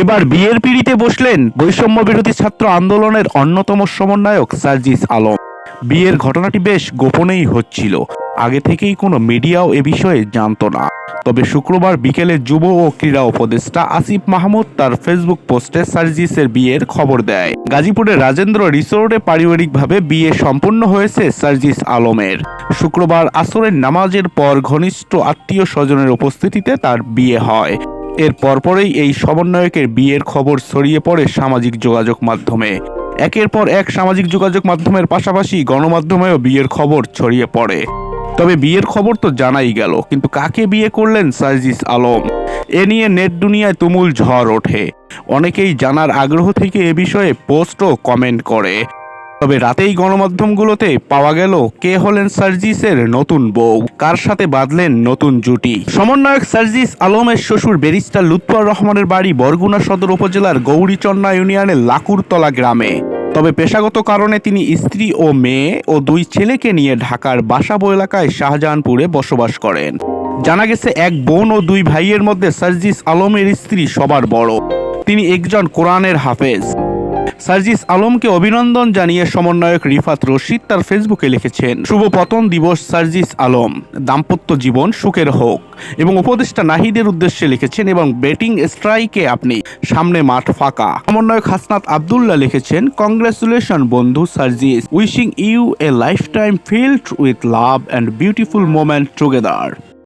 এবার বিয়ের পিড়িতে বসলেন বৈষম্য বিরোধী ছাত্র আন্দোলনের অন্যতম সমন্বয়ক সার্জিস আলম। বিয়ের ঘটনাটি বেশ গোপনেই হচ্ছিল। আগে থেকেই কোনো মিডিয়াও এ বিষয়ে জানতো না। তবে শুক্রবার বিকেলে যুব ও ক্রীড়া উপদেষ্টা আসিফ মাহমুদ তার ফেসবুক পোস্টে সার্জিসের বিয়ের খবর দেয়। গাজীপুরের রাজেন্দ্র রিসোর্টে পারিবারিকভাবে বিয়ে সম্পন্ন হয়েছে সার্জিস আলমের। শুক্রবার আসরের নামাজের পর ঘনিষ্ঠ আত্মীয় স্বজনের উপস্থিতিতে তার বিয়ে হয়। এর পরপরেই এই সমন্বয়কের বিয়ের খবর ছড়িয়ে পড়ে সামাজিক যোগাযোগ মাধ্যমে। একের পর এক সামাজিক যোগাযোগ মাধ্যমের পাশাপাশি গণমাধ্যমেও বিয়ের খবর ছড়িয়ে পড়ে। তবে বিয়ের খবর তো জানাই গেল, কিন্তু কাকে বিয়ে করলেন সার্জিস আলম? এ নিয়ে নেট দুনিয়ায় তুমুল ঝড় ওঠে। অনেকেই জানার আগ্রহ থেকে এ বিষয়ে পোস্ট ও কমেন্ট করে। তবে রাতেই গণমাধ্যমগুলোতে পাওয়া গেল কে হলেন সার্জিসের নতুন বউ, কার সাথে বাঁধলেন নতুন জুটি। সমন্বয়ক সার্জিস আলমের শ্বশুর ব্যারিস্টার লুৎফর রহমানের বাড়ি বরগুনা সদর উপজেলার গৌরীচন্না ইউনিয়নের লাকুরতলা গ্রামে। তবে পেশাগত কারণে তিনি স্ত্রী ও মেয়ে ও দুই ছেলেকে নিয়ে ঢাকার বাসাবো এলাকায় শাহজাহানপুরে বসবাস করেন। জানা গেছে, এক বোন ও দুই ভাইয়ের মধ্যে সার্জিস আলমের স্ত্রী সবার বড়। তিনি একজন কোরআনের হাফেজ। সার্জিস আলমকে অভিনন্দন জানিয়ে সমন্বয়ক রিফাত রশিদ তার ফেসবুকে লিখেছেন, শুভ পতন দিবস সার্জিস আলম। দাম্পত্য জীবন সুখের হোক। এবং উপদেষ্টা নাহিদের উদ্দেশ্যে লিখেছেন, এবং ব্যাটিং স্ট্রাইকে আপনি সামনে মাঠ ফাঁকা। সমন্বয়ক হাসনাত আবদুল্লাহ লিখেছেন, কংগ্রেচুলেশন বন্ধু Sarjis. Wishing you a life time filled with love and beautiful moment together.